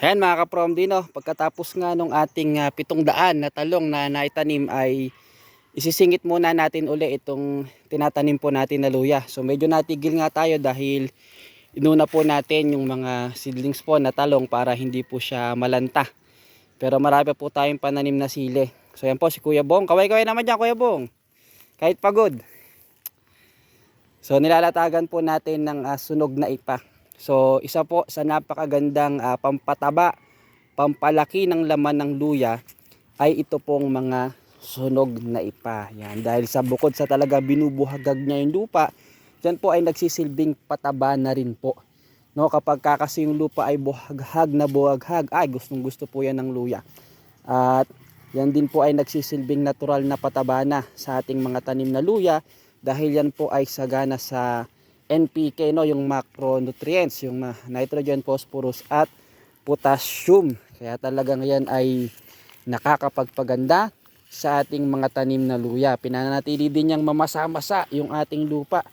Ayan mga kaprom dino, pagkatapos nga nung ating ah, pitong daan na talong na naitanim ay isisingit muna natin uli itong tinatanim po natin na luya. So medyo natigil nga tayo dahil inuna po natin yung mga seedlings po na talong para hindi po siya malanta. Pero marami po tayong pananim na sili. So yan po si Kuya Bong. Kaway-kaway naman dyan Kuya Bong. Kahit pagod. So nilalatagan po natin ng ah, sunog na ipa. So isa po sa napakagandang ah, pampataba, pampalaki ng laman ng luya ay ito pong mga sunog na ipa. Yan. Dahil sa bukod sa talaga binubuhagag niya yung lupa, dyan po ay nagsisilbing pataba na rin po. No, kapag ka kasi yung lupa ay buhaghag na buhaghag, ay gustong gusto po yan ng luya. At yan din po ay nagsisilbing natural na pataba na sa ating mga tanim na luya dahil yan po ay sagana sa NPK no yung macronutrients yung nitrogen, phosphorus at potassium. Kaya talagang yan ay nakakapagpaganda sa ating mga tanim na luya. Pinanatili din niyang mamasa-masa yung ating lupa.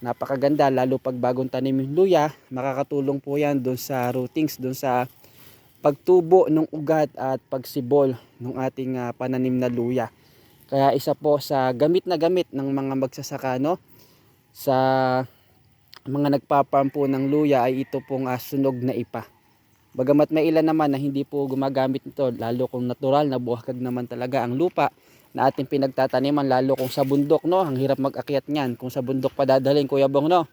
Napakaganda lalo pag bagong tanim yung luya, makakatulong po yan doon sa rootings, doon sa pagtubo ng ugat at pagsibol ng ating ah, pananim na luya. Kaya isa po sa gamit na gamit ng mga magsasaka no sa mga nagpaparm po ng luya ay ito pong ah, sunog na ipa. Bagamat may ilan naman na hindi po gumagamit nito, lalo kung natural na buhakag naman talaga ang lupa na ating pinagtataniman, lalo kung sa bundok, no? Ang hirap mag-akyat niyan kung sa bundok pa dadalhin, Kuya Bong, no?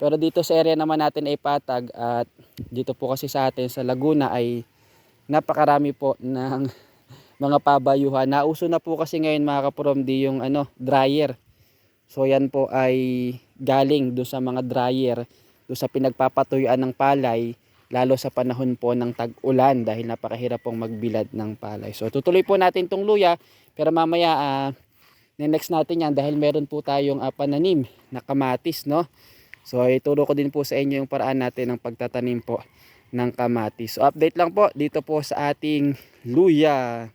Pero dito sa area naman natin ay patag at dito po kasi sa atin sa Laguna ay napakarami po ng mga pabayuhan. Nauso na po kasi ngayon mga kapromdi yung ano, dryer. So yan po ay galing do sa mga dryer, do sa pinagpapatuyuan ng palay, lalo sa panahon po ng tag-ulan dahil napakahirap pong magbilad ng palay. So tutuloy po natin tong luya, pero mamaya ah, next natin yan dahil meron po tayong ah, pananim na kamatis, no? So ituro ko din po sa inyo yung paraan natin ng pagtatanim po ng kamatis. So update lang po dito po sa ating luya.